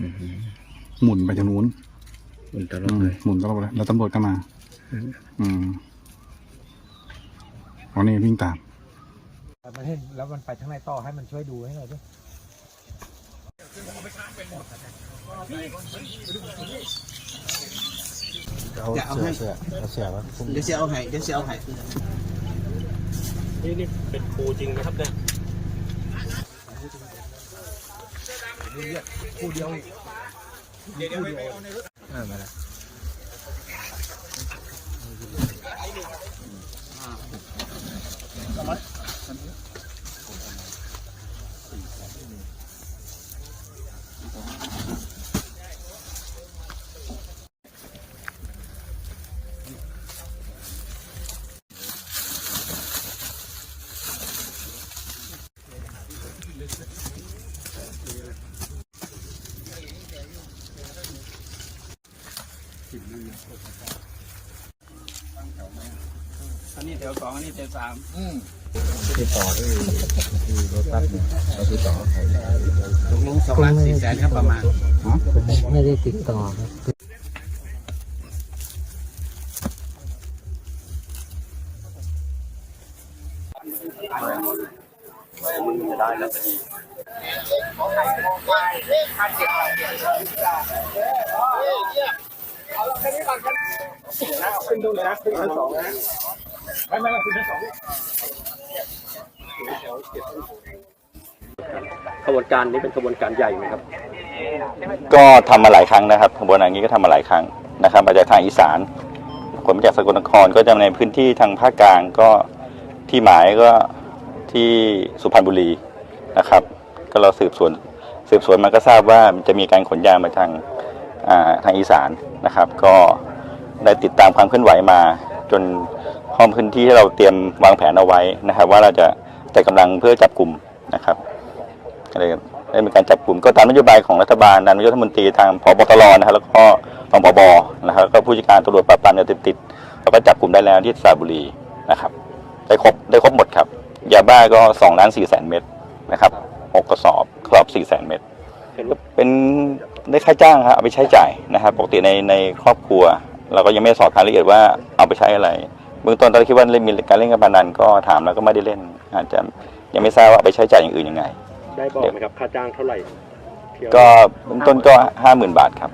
อืมหมุนไปทางนู้นมันตลอือดมเลยหมุนตลอดเลยแล้วตำรวจก็มา อืมวันนี้วิ่งตามมันเห็นแล้วมันไปทางไหนต่อให้มันช่วยดูให้หน่อยด้วยจะเอาให้เดี๋ยวเสียเอาให้เดี๋ยวเสียเอาให้นี่นี่เป็นครูจริงนะครับเนี่ย เรียกคู่เดียวเดี๋ยวไปเอาในรถอ่ามาแล้ว สิบนั่นนะอันนี้แถวสองอันนี้แถวสามอืมติดต่อด้วยคือรถตัดเนี่ยเราติดต่อใครตกลงสองล้านสี่แสนครับประมาณไม่ได้ติดต่อครับได้แล้วดีห้าพัจะดี ขบวนการนี้เป็นขบวนการใหญ่ไหมครับ ก็ทำมาหลายครั้งนะครับขบวนการนี้ก็ทำมาหลายครั้งนะครับมาจากทางอีสานคนมาจากสกลนครก็จะในพื้นที่ทางภาคกลางก็ที่หมายก็ที่สุพรรณบุรีนะครับ ก็เราสืบสวนสืบสวนมาก็ทราบว่าจะมีการขนยามาทางอ่าทางอีสานนะครับ ก็ ได้ติดตามความเคลื่อนไหวมา จนห้องพื้นที่ที่เราเตรียมวางแผนเอาไว้นะครับ ว่าเราจะจัดกำลังเพื่อจับกลุ่มนะครับก็เลยได้มีการจับกลุ่มก็ตามนโยบายของรัฐบาลนายกรัฐมนตรีทางพบตรนะครับแล้วก็รองผบนะครับก็ผู้จัดการตำรวจปราบปรามยาเสพติดแล้วก็จับกลุ่มได้แล้วที่สระบุรีนะครับ ได้ครบได้ครบหมดครับยาบ้าก็สองล้านสี่แสนเม็ดนะครับหกกระสอบกรอบสี่แสนเม็ดเห็นว่าเป็นได้ค่าจ้างครับเอาไปใช้จ่ายนะครับ ปกติในในครอบครัว เราก็ยังไม่ได้สอบรายละเอียดว่าเอาไปใช้อะไรเบื้องต้นตอนนนคิดว่าเล่นมีการเล่นการพนันก็ถามแล้วก็ไม่ได้เล่น อาจจะยังไม่ทราบว่าเอาไปใช้จ่ายอย่างอื่นยังไง ได้บอกไหมครับค่าจ้างเท่าไหร่เที่ยวก็เบื้องต้นก็ห้าหมื่นบาทครับ